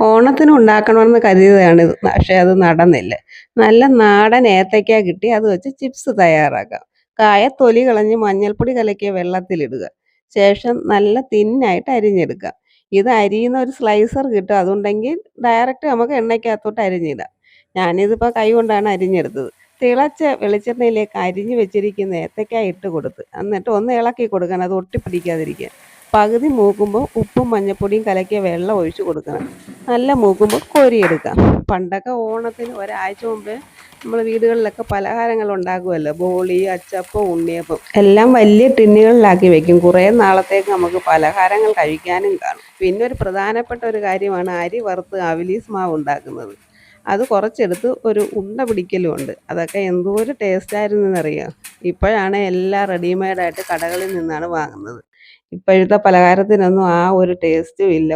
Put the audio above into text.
ഓണത്തിന് ഉണ്ടാക്കണമെന്ന് കരുതിയതാണ് ഇത്. പക്ഷേ അത് നടന്നില്ല. നല്ല നാടൻ ഏത്തയ്ക്ക കിട്ടി. അത് വെച്ച് ചിപ്സ് തയ്യാറാക്കാം. കായ തൊലി കളഞ്ഞ് മഞ്ഞൾപ്പൊടി കലക്കിയ വെള്ളത്തിലിടുക. ശേഷം നല്ല തിന്നായിട്ട് അരിഞ്ഞെടുക്കാം. ഇത് അരിയുന്ന ഒരു സ്ലൈസർ കിട്ടും. അതുണ്ടെങ്കിൽ ഡയറക്റ്റ് നമുക്ക് എണ്ണയ്ക്കകത്തോട്ട് അരിഞ്ഞിടാം. ഞാനിതിപ്പോൾ കൈ കൊണ്ടാണ് അരിഞ്ഞെടുത്തത്. തിളച്ച വെളിച്ചെണ്ണയിലേക്ക് അരിഞ്ഞു വെച്ചിരിക്കുന്ന ഏത്തയ്ക്ക ഇട്ട് കൊടുത്ത്. എന്നിട്ട് ഒന്ന് ഇളക്കി കൊടുക്കാൻ അത് ഒട്ടിപ്പിടിക്കാതിരിക്കാൻ. പകുതി മൂക്കുമ്പോൾ ഉപ്പും മഞ്ഞപ്പൊടിയും കലക്കിയ വെള്ളം ഒഴിച്ചു കൊടുക്കണം. നല്ല മൂക്കുമ്പോൾ കോരിയെടുക്കാം. പണ്ടൊക്കെ ഓണത്തിന് ഒരാഴ്ച മുമ്പേ നമ്മൾ വീടുകളിലൊക്കെ പലഹാരങ്ങൾ ഉണ്ടാക്കുമല്ലോ ബോളി അച്ചപ്പം ഉണ്ണിയപ്പം. എല്ലാം വലിയ ടിന്നുകളിലാക്കി വെക്കും. കുറേ നാളത്തേക്ക് നമുക്ക് പലഹാരങ്ങൾ കഴിക്കാനും കാണും. പിന്നെ ഒരു പ്രധാനപ്പെട്ട ഒരു കാര്യമാണ് അരി വറുത്ത് അവിലീസ് മാവ് ഉണ്ടാക്കുന്നത്. അത് കുറച്ചെടുത്ത് ഒരു ഉണ്ട പിടിക്കലും ഉണ്ട്. അതൊക്കെ എന്തോ ഒരു എന്നറിയാം ഇപ്പോഴാണ് എല്ലാം റെഡിമെയ്ഡായിട്ട് കടകളിൽ നിന്നാണ് വാങ്ങുന്നത്. ഇപ്പോഴത്തെ പലഹാരത്തിനൊന്നും ആ ഒരു ടേസ്റ്റും ഇല്ല.